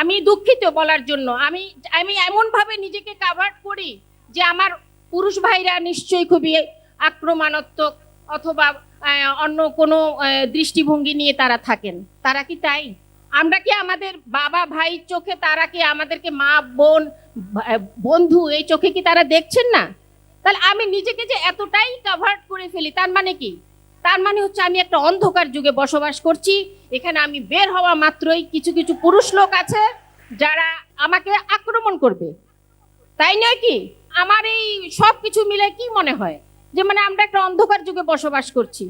আমি দুঃখিত বলার জন্য। আমি আমি এমনভাবে নিজেকে কাভার করি যে আমার পুরুষ ভাইরা নিশ্চয়ই খুবই আক্রমণাত্মক অথবা অন্য কোনো দৃষ্টিভঙ্গি নিয়ে তারা থাকেন। তারা কি তাই? আমরা কি আমাদের বাবা ভাই চোখে তারা কি আমাদেরকে মা, বোন বন্ধু এই চোখে কি তারা দেখছেন না? তাহলে আমি নিজেকে যে এতটাই কাভার করে ফেলি, তার মানে কি? তার মানে হচ্ছে আমি একটা অন্ধকার যুগে বসবাস করছি। এখানে আমি বের হওয়া মাত্রই কিছু কিছু পুরুষ লোক আছে যারা আমাকে আক্রমণ করবে। তাই নয় কি? আমার এই সব কিছু মিলে কি মনে হয়? যে মানে আমরা একটা অন্ধকার যুগে বসবাস করছি।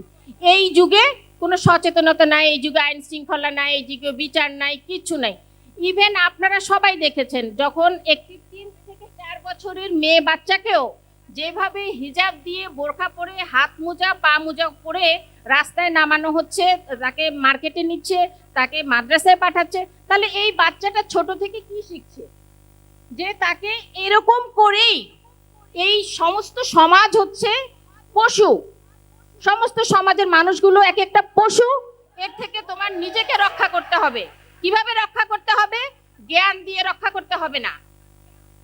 এই যুগে কোনো সচেতনতা নাই, এই যুগে আইন শৃঙ্খলা নাই, এই যুগে বিচার নাই কিচ্ছু নাই। ইভেন আপনারা সবাই দেখেছেন, যখন একটি তিন থেকে চার বছরের মেয়ে বাচ্চাকেও যেভাবে হিজাব দিয়ে বোরখা পরে, হাত মোজা, পা মোজা পরে রাস্তায় নামানো হচ্ছে, তাকে মার্কেটে নিচ্ছে, তাকে মাদ্রাসায় পাঠাচ্ছে, তাহলে এই বাচ্চাটা ছোট থেকে কি শিখছে? যে তাকে এরকম করেই এই সমস্ত সমাজ হচ্ছে পশু। সমস্ত সমাজের মানুষগুলো এক একটা পশু, এর থেকে তোমার নিজেকে রক্ষা করতে হবে। কীভাবে রক্ষা করতে হবে? জ্ঞান দিয়ে রক্ষা করতে হবে না।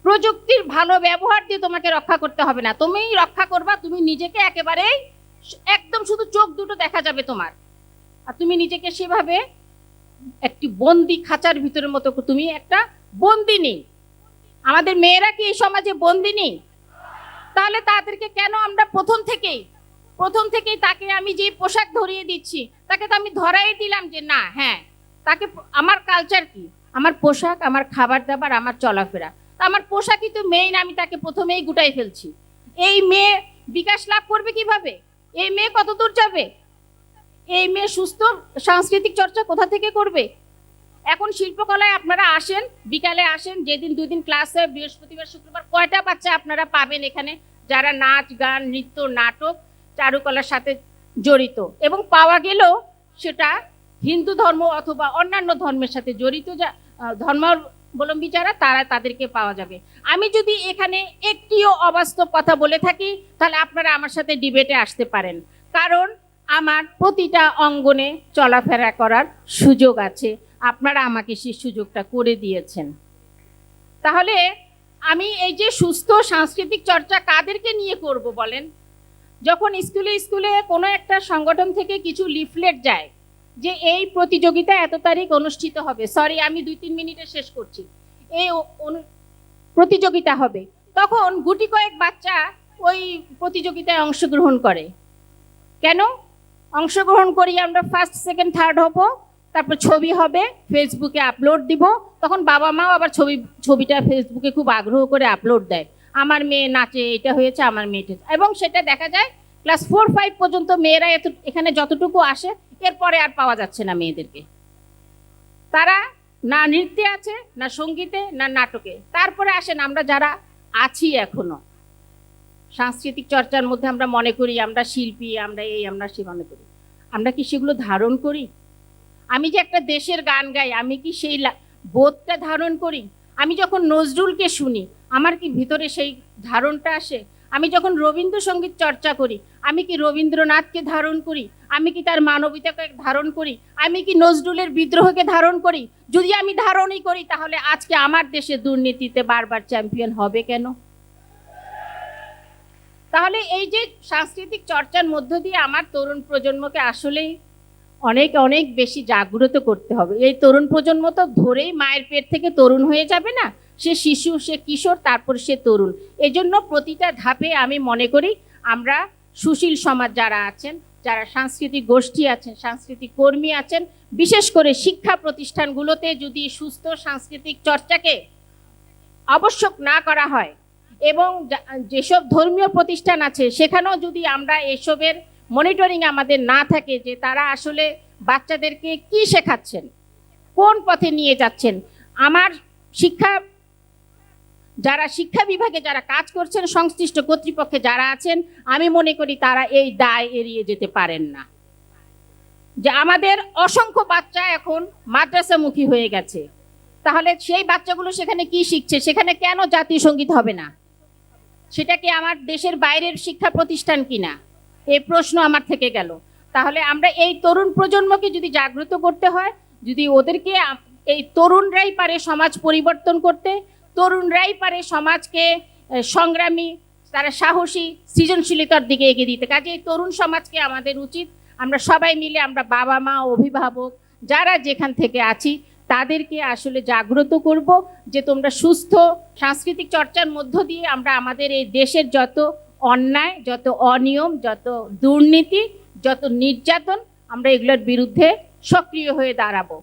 প্রযুক্তির ভালো ব্যবহার দিয়ে তোমাকে রক্ষা করতে হবে না। তুমি রক্ষা করবা, তুমি নিজেকে একেবারেই একদম শুধু চোখ দুটো দেখা যাবে তোমার। আর তুমি নিজেকে সেভাবে একটি বন্দি খাঁচার ভিতরের মতো তুমি একটা বন্দিনী। আমাদের মেয়েরা কি এই সমাজে বন্দিনী? তাহলে তাদেরকে কেন আমরা প্রথম থেকেই প্রথম থেকেই তাকে আমি যে পোশাক ধরিয়ে দিচ্ছি, তাকে তো আমি ধরাই দিলাম যে না হ্যাঁ তাকে আমার কালচার কি? আমার পোশাক, আমার খাবার দাবার, আমার চলাফেরা। আমার পোশাকই তো মেইন আমি তাকে প্রথমেই গুটাই ফেলছি। এই মেয়ে বিকাশ লাভ করবে কীভাবে? এই মেয়ে কত দূর যাবে? এই মেয়ে সুস্থ সাংস্কৃতিক চর্চা কোথা থেকে করবে? এখন শিল্পকলায় আপনারা আসেন, বিকালে আসেন, যেদিন দুই দিন ক্লাস হয়, বৃহস্পতিবার, শুক্রবার, কয়টা বাচ্চা আপনারা পাবেন এখানে? যারা নাচ, গান, নৃত্য, নাটক, চারুকলার সাথে জড়িত। এবং পাওয়া গেলেও সেটা হিন্দু ধর্ম অথবা অন্যান্য ধর্মের সাথে জড়িত যা ধর্মাবলম্বী যারা, তারা তাদেরকে পাওয়া যাবে। আমি যদি এখানে একটিও অবাস্তব কথা বলে থাকি, তাহলে আপনারা আমার সাথে ডিবেটে আসতে পারেন। কারণ আমার প্রতিটা অঙ্গনে চলাফেরা করার সুযোগ আছে। আপনারা আমাকে সেই সুযোগটা করে দিয়েছেন। তাহলে আমি এই যে সুস্থ সাংস্কৃতিক চর্চা কাদেরকে নিয়ে করব বলেন? যখন স্কুলে স্কুলে কোনো একটা সংগঠন থেকে কিছু লিফলেট যায় যে এই প্রতিযোগিতা এত তারিখ অনুষ্ঠিত হবে। সরি আমি দুই তিন মিনিটে শেষ করছি। এই প্রতিযোগিতা হবে। তখন গুটি কয়েক বাচ্চা ওই প্রতিযোগিতায় অংশগ্রহণ করে। কেন? অংশগ্রহণ করি আমরা ফার্স্ট সেকেন্ড থার্ড হব, তারপর ছবি হবে ফেসবুকে আপলোড দিব। তখন বাবা মাও আবার ছবি, ছবিটা ফেসবুকে খুব আগ্রহ করে আপলোড দেয়। আমার মেয়ে নাচে, এটা হয়েছে, আমার মেয়েটা। এবং সেটা দেখা যায় ক্লাস ফোর ফাইভ পর্যন্ত মেয়েরা এত, এখানে যতটুকু আসে এরপরে আর পাওয়া যাচ্ছে না মেয়েদেরকে। তারা না নৃত্যে আছে, না সঙ্গীতে, না নাটকে। তারপরে আসেন আমরা যারা আছি এখনও। সাংস্কৃতিক চর্চার মধ্যে আমরা মনে করি, আমরা শিল্পী, আমরা এই, আমরা সে মনে করি। আমরা কি সেগুলো ধারণ করি? আমি যে একটা দেশের গান গাই, আমি কি সেই বোধটা ধারণ করি? আমি যখন নজরুলকে শুনি, আমার কি ভিতরে সেই ধারণটা আসে? আমি যখন রবীন্দ্রসঙ্গীত চর্চা করি, আমি কি রবীন্দ্রনাথকে ধারণ করি? আমি কি তার মানবিকতাকে ধারণ করি? আমি কি নজরুলের বিদ্রোহকে ধারণ করি? যদি আমি ধারণই করি, তাহলে আজকে আমার দেশে দুর্নীতিতে বারবার চ্যাম্পিয়ন হবে কেন? তাহলে এই যে সাংস্কৃতিক চর্চার মধ্য দিয়ে আমার তরুণ প্রজন্মকে আসলেই অনেক অনেক বেশি জাগ্রত করতে হবে। এই তরুণ প্রজন্ম তো ধরেই মায়ের পেট থেকে তরুণ হয়ে যাবে না। সে শিশু, সে কিশোর, তারপর সে তরুণ। এজন্য প্রতিটা ধাপে আমি মনে করি আমরা সুশীল সমাজ যারা আছেন, যারা সাংস্কৃতিক গোষ্ঠী আছেন, সাংস্কৃতিক কর্মী আছেন, বিশেষ করে শিক্ষা প্রতিষ্ঠানগুলোতে যদি সুস্থ সাংস্কৃতিক চর্চাকে আবশ্যক না করা হয় এবং যেসব ধর্মীয় প্রতিষ্ঠান আছে, সেখানেও যদি আমরা এসবের মনিটরিং আমাদের না থাকে যে তারা আসলে বাচ্চাদেরকে কি শেখাচ্ছেন, কোন পথে নিয়ে যাচ্ছেন। আমার শিক্ষা, যারা শিক্ষা বিভাগে যারা কাজ করছেন, সংশ্লিষ্ট কর্তৃপক্ষে যারা আছেন, আমি মনে করি তারা এই দায় এড়িয়ে যেতে পারেন না। যে আমাদের অসংখ্য বাচ্চা এখন মাদ্রাসামুখী হয়ে গেছে। তাহলে সেই বাচ্চাগুলো সেখানে কি শিখছে? সেখানে কেন জাতীয় সংগীত হবে না? সেটা কি আমার দেশের বাইরের শিক্ষা প্রতিষ্ঠান কিনা? এই প্রশ্ন আমার থেকে গেল। তাহলে আমরা এই তরুণ প্রজন্মকে যদি জাগ্রত করতে হয়, যদি ওদেরকে এই তরুণরাই পারে সমাজ পরিবর্তন করতে, তরুণরাই পারে সমাজকে সংগ্রামী, তারা সাহসী, সৃজনশীলতার দিকে এগিয়ে দিতে। কাজে এই তরুণ সমাজকে আমাদের উচিত আমরা সবাই মিলে আমরা বাবা মা, অভিভাবক যারা যেখান থেকে আছি, তাদেরকে আসলে জাগ্রত করব যে তোমরা সুস্থ সাংস্কৃতিক চর্চার মধ্য দিয়ে আমরা আমাদের এই দেশের যত অন্যায় যত অনিয়ম যত দুর্নীতি যত নির্যাতন আমরা এগুলোর বিরুদ্ধে সক্রিয় হয়ে দাঁড়াবো।